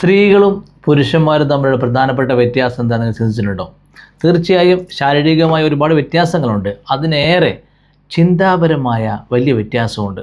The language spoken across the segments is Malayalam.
സ്ത്രീകളും പുരുഷന്മാരും തമ്മിലുള്ള പ്രധാനപ്പെട്ട വ്യത്യാസം എന്താണെന്ന് ചിന്തിച്ചിട്ടുണ്ടോ? തീർച്ചയായും ശാരീരികമായ ഒരുപാട് വ്യത്യാസങ്ങളുണ്ട്. അതിനേറെ ചിന്താപരമായ വലിയ വ്യത്യാസമുണ്ട്.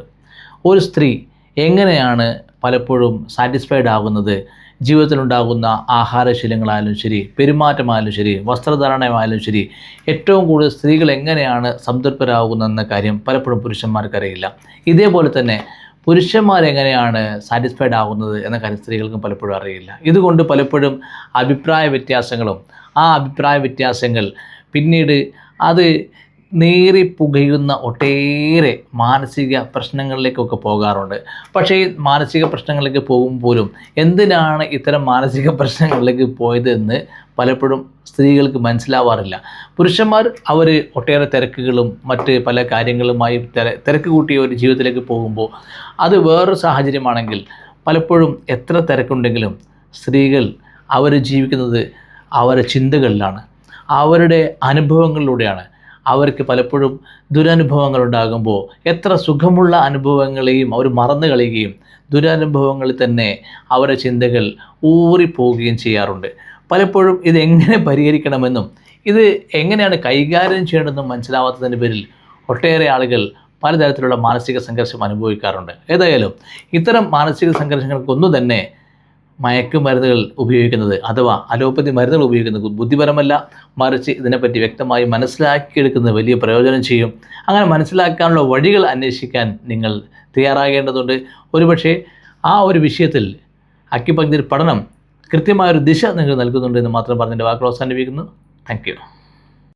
ഒരു സ്ത്രീ എങ്ങനെയാണ് പലപ്പോഴും സാറ്റിസ്ഫൈഡ് ആകുന്നത്? ജീവിതത്തിലുണ്ടാകുന്ന ആഹാരശീലങ്ങളായാലും ശരി പെരുമാറ്റമായാലും ശരി വസ്ത്രധാരണമായാലും ശരി ഏറ്റവും കൂടുതൽ സ്ത്രീകൾ എങ്ങനെയാണ് സംതൃപ്തരാകുന്നതെന്ന കാര്യം പലപ്പോഴും പുരുഷന്മാർക്കറിയില്ല. ഇതേപോലെ തന്നെ പുരുഷന്മാരെങ്ങനെയാണ് സാറ്റിസ്ഫൈഡ് ആകുന്നത് എന്ന കാര്യം സ്ത്രീകൾക്കും പലപ്പോഴും അറിയില്ല. ഇതുകൊണ്ട് പലപ്പോഴും അഭിപ്രായ വ്യത്യാസങ്ങളും ആ അഭിപ്രായ വ്യത്യാസങ്ങൾ പിന്നീട് അത് നേറി പുകയുന്ന ഒട്ടേറെ മാനസിക പ്രശ്നങ്ങളിലേക്കൊക്കെ പോകാറുണ്ട്. പക്ഷേ മാനസിക പ്രശ്നങ്ങളിലേക്ക് പോകുമ്പോഴും എന്തിനാണ് ഇത്തരം മാനസിക പ്രശ്നങ്ങളിലേക്ക് പോയതെന്ന് പലപ്പോഴും സ്ത്രീകൾക്ക് മനസ്സിലാവാറില്ല. പുരുഷന്മാർ അവർ ഒട്ടേറെ തിരക്കുകളും മറ്റ് പല കാര്യങ്ങളുമായി തിര തിരക്ക് കൂട്ടിയ ഒരു ജീവിതത്തിലേക്ക് പോകുമ്പോൾ അത് വേറൊരു സാഹചര്യമാണെങ്കിൽ പലപ്പോഴും എത്ര തിരക്കുണ്ടെങ്കിലും സ്ത്രീകൾ അവർ ജീവിക്കുന്നത് അവരുടെ ചിന്തകളിലാണ്. അവരുടെ അനുഭവങ്ങളിലൂടെയാണ്. അവർക്ക് പലപ്പോഴും ദുരനുഭവങ്ങൾ ഉണ്ടാകുമ്പോൾ എത്ര സുഖമുള്ള അനുഭവങ്ങളെയും അവർ മറന്നു കളയുകയും ദുരനുഭവങ്ങളിൽ തന്നെ അവരുടെ ചിന്തകൾ ഊറിപ്പോവുകയും ചെയ്യാറുണ്ട്. പലപ്പോഴും ഇത് എങ്ങനെ പരിഹരിക്കണമെന്നും ഇത് എങ്ങനെയാണ് കൈകാര്യം ചെയ്യേണ്ടതെന്നും മനസ്സിലാവാത്തതിന്റെ പേരിൽ ഒട്ടേറെ ആളുകൾ പലതരത്തിലുള്ള മാനസിക സംഘർഷം അനുഭവിക്കാറുണ്ട്. ഏതായാലും ഇത്തരം മാനസിക സംഘർഷങ്ങൾക്കൊന്നും തന്നെ മയക്കുമരുന്നുകൾ ഉപയോഗിക്കുന്നത് അഥവാ അലോപ്പതി മരുന്നുകൾ ഉപയോഗിക്കുന്നത് ബുദ്ധിപരമല്ല. മറിച്ച് ഇതിനെപ്പറ്റി വ്യക്തമായി മനസ്സിലാക്കിയെടുക്കുന്നത് വലിയ പ്രയോജനം ചെയ്യും. അങ്ങനെ മനസ്സിലാക്കാനുള്ള വഴികൾ അന്വേഷിക്കാൻ നിങ്ങൾ തയ്യാറാകേണ്ടതുണ്ട്. ഒരുപക്ഷെ ആ ഒരു വിഷയത്തിൽ അക്യുപങ്ക്ചർ പഠനം കൃത്യമായൊരു ദിശ നിങ്ങൾ നൽകുന്നുണ്ട് എന്ന് മാത്രം പറഞ്ഞതിന്റെ വാക്കുകൾ അവസാനിപ്പിക്കുന്നു. Thank you.